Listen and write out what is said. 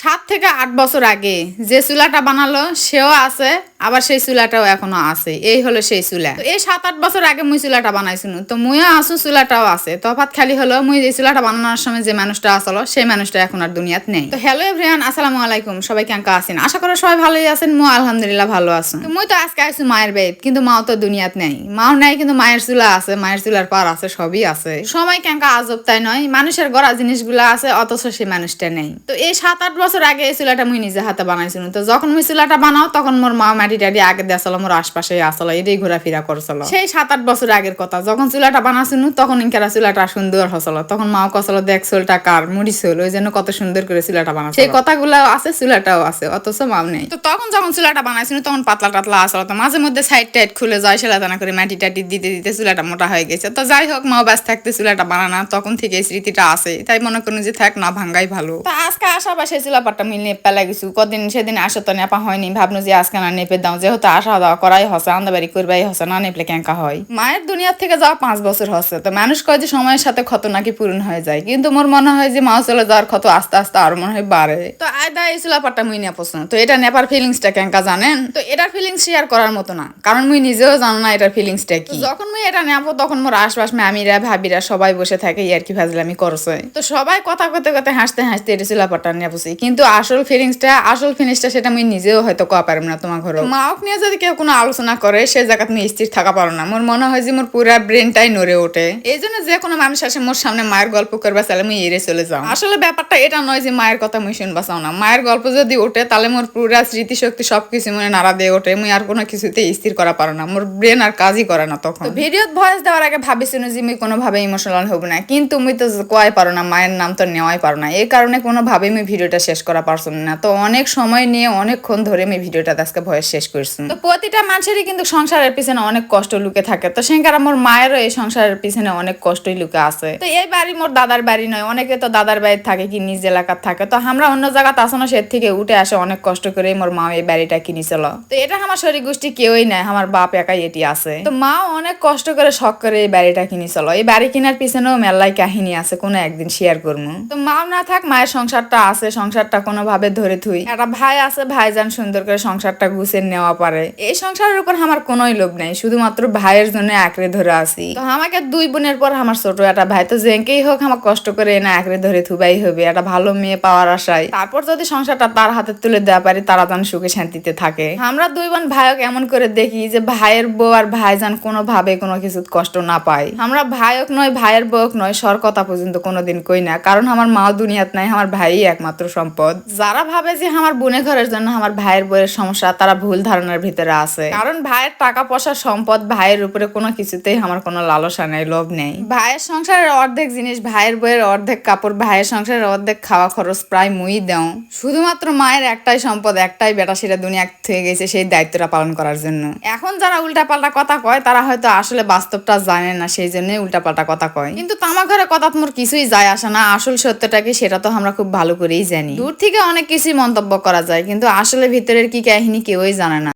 সাত থেকে আট বছর আগে যে চুলাটা বানালো সেও আছে। আবার সেই চুলাটাও এখনও আছে। এই হলো সেই চুলা। এই সাত আট বছর আগে মুই চুলাটা বানাইছিল। তো মুইও আসু চুলাটাও আছে। তফাৎ খালি হলো মুই এই চুলাটা বানানোর সময় যে মানুষটা আসলো, সেই মানুষটা এখন আর দুনিয়াত নেই। তো হ্যালো এভরিয়ান আসসালামু আলাইকুম। সবাই কেঙ্কা আছেন? আশা করি সবাই ভালোই আছেন। মু আলহামদুলিল্লাহ ভালো আছো। তো মুই তো আজকে আইসু মায়ের বেদ, কিন্তু মাও তো দুনিয়াত নেই। মাও নাই, কিন্তু মায়ের চুলা আছে। মায়ের চুলার পার আছে, সবই আছে। সময় কেঙ্কা আজব তাই নয়, মানুষের গড়া জিনিসগুলো আছে, অথচ সেই মানুষটা নেই। তো এই সাত আট বছর আগে এই চুলাটা মুই নিজে হাতে বানাইছিল তো যখন মুই চুলাটা বানাও, তখন মোর মা মাটি টাটি আগে দিয়েছিল মোর আশপাশে আসলো এটাই ঘোরাফেরা করছিল। সেই সাত আট বছর আগের কথা যখন চুলাটা বানাছিল তখন ইনকারা চুলাটা সুন্দর হসল তখন মাও কসল দেখ চুলটা কার মুড়ি চুল ওই জন্য কত সুন্দর করে চুলাটা বানাচ্ছে সেই কথাগুলো আছে চুলাটাও আছে অথচ মাও নেই। তো তখন যখন চুলাটা বানাইছিল তখন পাতলা টাতলা আসলো তো মাঝে মধ্যে সাইড টাইড খুলে যায় সেলাদানা করে মাটি টাটি দিতে দিতে চুলাটা মোটা হয়ে গেছে। তো যাই হোক মাও ব্যস্ত থাকতে চুলাটা বানানা তখন থেকে এই স্মৃতিটা আছে। তাই মনে করুন যে থাক না ভাঙ্গাই ভালো। তো আজকে সেই চুলাপাটটা মিল নেপে লাগিছু কদিন সেদিন আসা তো নেপা হয়নি ভাবনু যে আজকে না নেপে দাও যেহেতু আসা দাওয়া করাই হসে আন্দাবাড়ি করবাই হসে না নেপলে কেঙ্কা হয়। মায়ের দুনিয়ার থেকে যাওয়া পাঁচ বছর হচ্ছে তো মানুষ কয় যে সময়ের সাথে ক্ষত নাকি পূরণ হয়ে যায় কিন্তু মোর মনে হয় যে মাও চলে যাওয়ার ক্ষত আস্তে আস্তে আরও মনে হয় বাড়ে। তো আয়দা এই চুলাপাটটা মুই নিয়ে পছন্দ। তো এটা নেপার ফিলিংসটা কেঙ্কা জানেন? তো এটার ফিলিংস শেয়ার করার মতো না কারণ মুই নিজেও জানো না এটার ফিলিংসটা কি। যখন মুই এটা নেব তখন মোর আশপাশ মামিরা ভাবিরা সবাই বসে থাকে ইয়ার কি ফাজলামি করছে। তো সবাই কথা কতে কতে হাসতে হাসতে এটা চুলাপাটটা নিয়ে বসি কিন্তু আসল ফিলিংসটা আসল ফিনিশটা সেটা মুই নিজেও হয়তো কয়া পারব না তোমার ঘরে মাওক নিয়ে যদি কেউ কোনো আলোচনা করে, সে জায়গা তুমি স্থির থাকা পারো না। মোর মনে হয় যে মোর পুরা ব্রেনটাই নড়ে ওঠে। এই জন্য যে কোনো মানুষ আসে মোর সামনে মায়ের গল্প করবা, তাহলে আমি এড়ে চলে যাও। আসলে ব্যাপারটা এটা নয় যে মায়ের কথা মুই শুনবা চাও না। মায়ের গল্প যদি ওঠে, তাহলে মোর পুরা স্মৃতিশক্তি সবকিছু মনে নাড়া দিয়ে ওঠে। মুই আর কোনো কিছুতে স্থির করা পারো না। মোর ব্রেন আর কাজই করে না তখন। ভিডিওত ভয়েস দেওয়ার আগে ভাবিছিল যে মুই কোনোভাবে ইমোশনাল হব না। কিন্তু মুই তো কয় পারো না, মায়ের নাম তো নেওয়াই পারো না। এই কারণে কোনোভাবে আমি ভিডিওটা শেষ করা পারছ না। তো অনেক সময় নিয়ে অনেকক্ষণ ধরে আমি ভিডিওটা আজকে ভয়েস শেষ করছি তো প্রতিটা মানুষেরই কিন্তু সংসারের পিছনে অনেক কষ্ট লুকে থাকে। তো সেখানে আমার মায়েরও এই সংসারের পিছনে অনেক কষ্টই লুকে আছে। তো এই বাড়ি মোর দাদার বাড়ি নয়, অনেকে তো দাদার বাড়ি থাকে কি নিজ এলাকার থাকে। তো আমরা অন্য জায়গা আসনো সে থেকে উঠে আসে অনেক কষ্ট করে মোর মা এই বাড়িটা কিনেছিল তো এটা আমার শরীর গোষ্ঠী কেউই নাই, আমার বাপ একাই এটি আছে। তো মাও অনেক কষ্ট করে, শখ করে এই বাড়িটা কিনেছিল এই বাড়ি কেনার পিছনেও মেলায় কাহিনী আছে, কোনো একদিন শেয়ার করব তো মাও না থাক, মায়ের সংসারটা আছে, সংসারটা কোনোভাবে ধরে থুই। একটা ভাই আছে, ভাইজান সুন্দর করে সংসারটা গুছিয়ে নেওয়া পারে। এই সংসারের উপর আমার কোনোই লোভ নাই, শুধুমাত্র ভাইয়ের জন্য আঁকড়ে ধরে আসি তো আমাকে দুই বোনের পর আমার ছোট একটা ভাই, তো যেকেই হোক আমার কষ্ট করে এনে আঁকড়ে ধরে থুবাই হবে, একটা ভালো মেয়ে পাওয়ার আশায়। তারপর যদি সংসারটা তার হাতে তুলে দেওয়া পারি, তারা যেন সুখে শান্তিতে থাকে। আমরা দুই বোন ভাইক এমন করে দেখি যে ভাইয়ের বউ আর ভাইজান কোনোভাবে কোনো কিছু কষ্ট না পায়। আমরা ভাইক নয়, ভাইয়ের বউক নয়, সর কথা পর্যন্ত কোনোদিন কই না, কারণ আমার মা দুনিয়াত নাই, আমার ভাই একমাত্র সম্পদ। যারা ভাবে যে আমার বোনে ঘরের জন্য আমার ভাইয়ের বউয়ের সমস্যা, তারা ভুল ধারণার ভিতরে আছে। কারণ ভাইয়ের টাকা পয়সা সম্পদ ভাইয়ের উপরে কোনো কিছুতেই আমার কোনো লালসা নেই, লোভ নেই। ভাইয়ের সংসারের অর্ধেক জিনিস ভাইয়ের বইয়ের অর্ধেক কাপড়, ভাইয়ের সংসারের অর্ধেক খাওয়া খরচ প্রায় মুই দেও। শুধুমাত্র মায়ের একটাই সম্পদ, একটাই বেটা সেটা দুনিয়া থেকে গেছে সেই দায়িত্বটা পালন করার জন্য। এখন যারা উল্টাপাল্টা কথা কয়, তারা হয়তো আসলে বাস্তবটা জানে না, সেই জন্য উল্টাপাল্টা কথা কয়। কিন্তু তামা ঘরে কথা তোমার কিছুই যায় আসে না, আসল সত্যটা কি সেটা তো আমরা খুব ভালো করেই জানি। দূর থেকে অনেক কিছুই মন্তব্য করা যায়, কিন্তু আসলে ভিতরের কি কাহিনী কেউই জানে না।